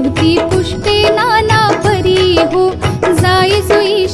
कीर्ती पुष्टे नाना परी हो जाई सुई